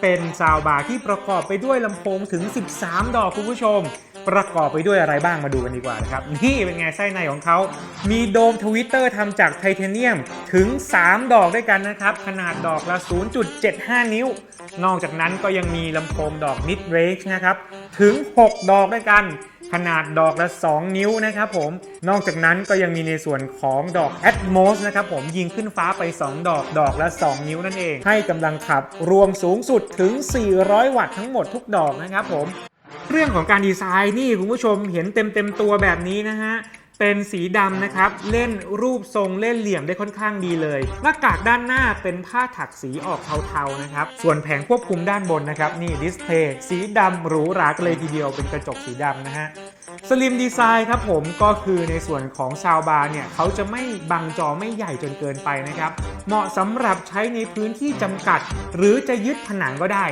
เป็นซาวบาร์ที่ประกอบไปด้วยลำโพงถึง 13 ดอกคุณผู้ชม ประกอบไปด้วยอะไรบ้างมาดูกันดีกว่านะครับ นี่เป็นไงไส้ในของเขา มีโดมทวิตเตอร์ทำจากไทเทเนียมถึง 3 ดอกด้วยกันนะครับ ขนาดดอกละ 0.75 นิ้ว นอกจากนั้นก็ยังมีลำโพงดอกมิดเร n นะครับ ถึง 6 ดอกด้วยกัน ขนาดดอกละ 2 นิ้วนะครับผม นอกจากนั้นก็ยังมีในส่วนของดอก Atmos นะครับผมยิงขึ้นฟ้าไป 2 ดอกดอกละ 2 นิ้วนั่นเอง ให้กำลังขับรวมสูงสุดถึง 400 วัตต์ทั้งหมดทุกดอกนะครับผม เรื่องของการดีไซน์นี่คุณผู้ชมเห็นเต็มเต็มตัวแบบนี้นะฮะ เป็นสีดำนะครับ เล่นรูปทรงเล่นเหลี่ยมได้ค่อนข้างดีเลยหน้ากากด้านหน้าเป็นผ้าถักสีออกเทาๆนะครับ ส่วนแผงควบคุมด้านบนนะครับ นี่ดิสเพลย์สีดำหรูหรากันเลยทีเดียวเป็นกระจกสีดำนะฮะสลิมดีไซน์ครับผมก็คือในส่วนของซาวบาร์เนี่ยเขาจะไม่บังจอไม่ใหญ่จนเกินไปนะครับ เหมาะสำหรับใช้ในพื้นที่จำกัด หรือจะยึดผนังก็ได้